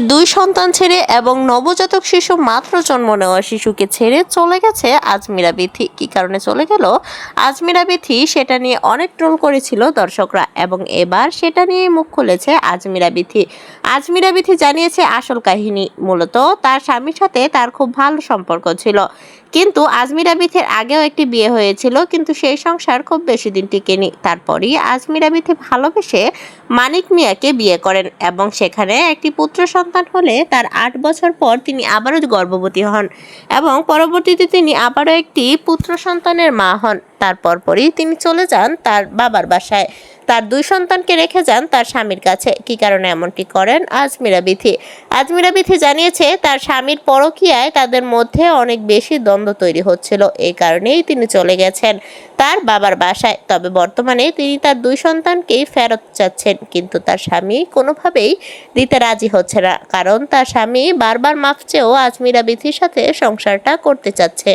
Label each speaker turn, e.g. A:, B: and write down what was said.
A: তাদের দুই সন্তান ছেড়ে এবং নবজাতক শিশু মাত্র জন্ম নেওয়া শিশুকে ছেড়ে চলে গেছে আজমিরা বিথি। কি কারণে চলে গেল? আজমিরা বিথি সেটা নিয়ে অনেক ট্রোল করেছিল দর্শকরা। এবং এবার সেটা নিয়ে মুখ খুলেছে আজমিরা বিথি। আজমিরা বিথি জানিয়েছে আসল কাহিনী, মূলত তার স্বামীর সাথে তার খুব ভালো সম্পর্ক ছিল। কিন্তু আজমিরা বিথির আগেও একটি বিয়ে হয়েছিল, কিন্তু সেই সংসার খুব বেশি দিন টিকেনি। তারপরই আজমিরা বিথি ভালোবেসে মানিক মিয়াকে বিয়ে করেন এবং সেখানে একটি পুত্র সন্তান হলে তার আট বছর পর তিনি আবারও গর্ভবতী হন এবং পরবর্তীতে তিনি আবারও একটি পুত্র সন্তানের মা হন। তারপর পরই তিনি চলে যান তার বাবার বাসায়। তার দুই সন্তানকে রেখে যান তার স্বামীর কাছে। কি কারণে এমনটি করেন? আজমিরা বিথি আজমিরা বিথি জানিয়েছে, তার স্বামীর পরকীয়ায় তাদের মধ্যে অনেক বেশি দ্বন্দ্ব তৈরি হচ্ছিল। এই কারণেই তিনি চলে গেছেন তার বাবার বাসায়। তবে বর্তমানে তিনি তার দুই সন্তানকেই ফেরত চাচ্ছেন, কিন্তু তার স্বামী কোনোভাবেই দিতে রাজি হচ্ছে না। কারণ তার স্বামী বারবার মাফ চেয়েও আজমিরা বিথির সাথে সংসারটা করতে চাচ্ছে।